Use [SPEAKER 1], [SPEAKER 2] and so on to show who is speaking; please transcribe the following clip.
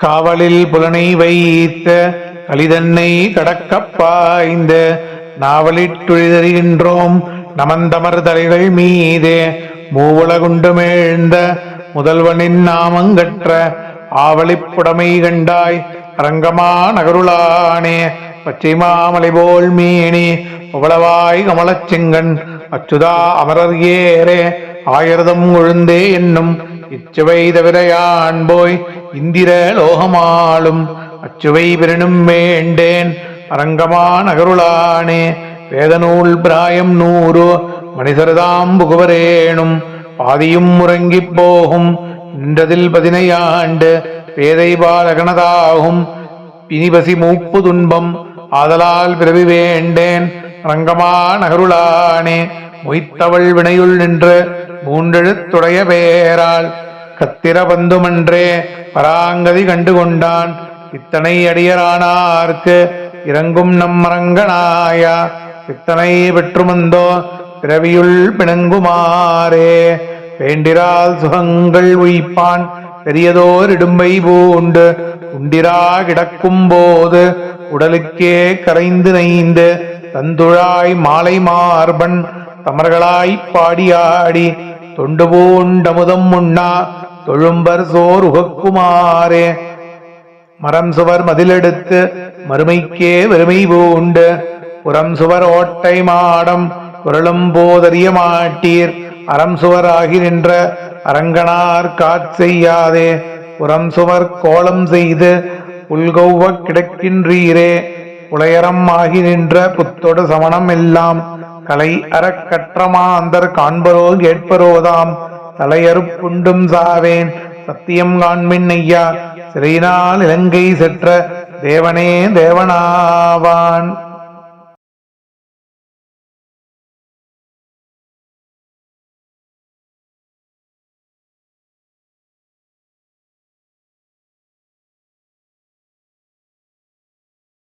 [SPEAKER 1] காவலில் புலனை வைத்த கலிதன்னை கடக்கப்பாய்ந்த நாவலிட்டுழிதறிகின்றோம் நமந்தமர் தலைகள் மீதே மூவுலகுண்டுமிழ்ந்த முதல்வனின் நாமங்கற்ற ஆவலிப்புடமை கண்டாய் அரங்கமா நகருளானே பச்சை மாமலை போல் மீனே உவளவாய் கமலச்சிங்கன் அச்சுதா அமரர் ஏரே ஆயிரதம் உழுந்தே என்னும் இச்சுவை தவிர போய் இந்திர லோகமாளும் அச்சுவை பெருணும் வேண்டேன். அரங்கமா நகருளானே வேதநூல் பிராயம் நூறு மனிதர்தாம் புகுவரேனும். பாதியும் முறங்கிப் போகும் நின்றதில் பதினையாண்டு பேதை பாலகனதாகும். பிணிபசி மூப்பு துன்பம் ஆதலால் பிறவி வேண்டேன். ரங்கமா நகருளானே மொய்த்தவள் வினையுள் நின்று மூன்றெழுத்துடைய பெயரால் கத்திர பந்துமன்றே பராங்கதி கண்டு கொண்டான் இத்தனை அடியரானார்க்கு இறங்கும் நம்மரங்கனாயா இத்தனை பெற்றுமந்தோ பிறவியுள் பிணங்குமாறே? வேண்டிரால் சுகங்கள் உயிப்பான் பெரியதோர் இடும்பை பூண்டு. உண்டிரா கிடக்கும் போது உடலுக்கே கரைந்து நைந்து தந்துழாய் மாலை மார்பன் தமர்களாய் பாடியாடி. தொண்டு பூண்டமுதம் முன்னா தொழும்பர் சோர் உகக்குமாறே மரம் சுவர் மதிலெடுத்து மறுமைக்கே வெறுமை பூண்டு. புறம் சுவர் ஓட்டை மாடம் புரளும் போதறிய மாட்டீர். அறம் சுவராகி நின்ற அரங்கனார் காட்செய்யாதே புறம் சுவர் கோலம் செய்து உள்கௌவ கிடக்கின்றீரே. உளையரம் ஆகி நின்ற புத்தொடு சமணம் எல்லாம். கலை அறக்கற்றமாந்தர் காண்பரோ கேட்பரோதாம் தலையறுப்புண்டும் சாவேன். சத்தியம் காண்மின் ஐயா சிறையினால் இலங்கை செற்ற தேவனே தேவனாவான்.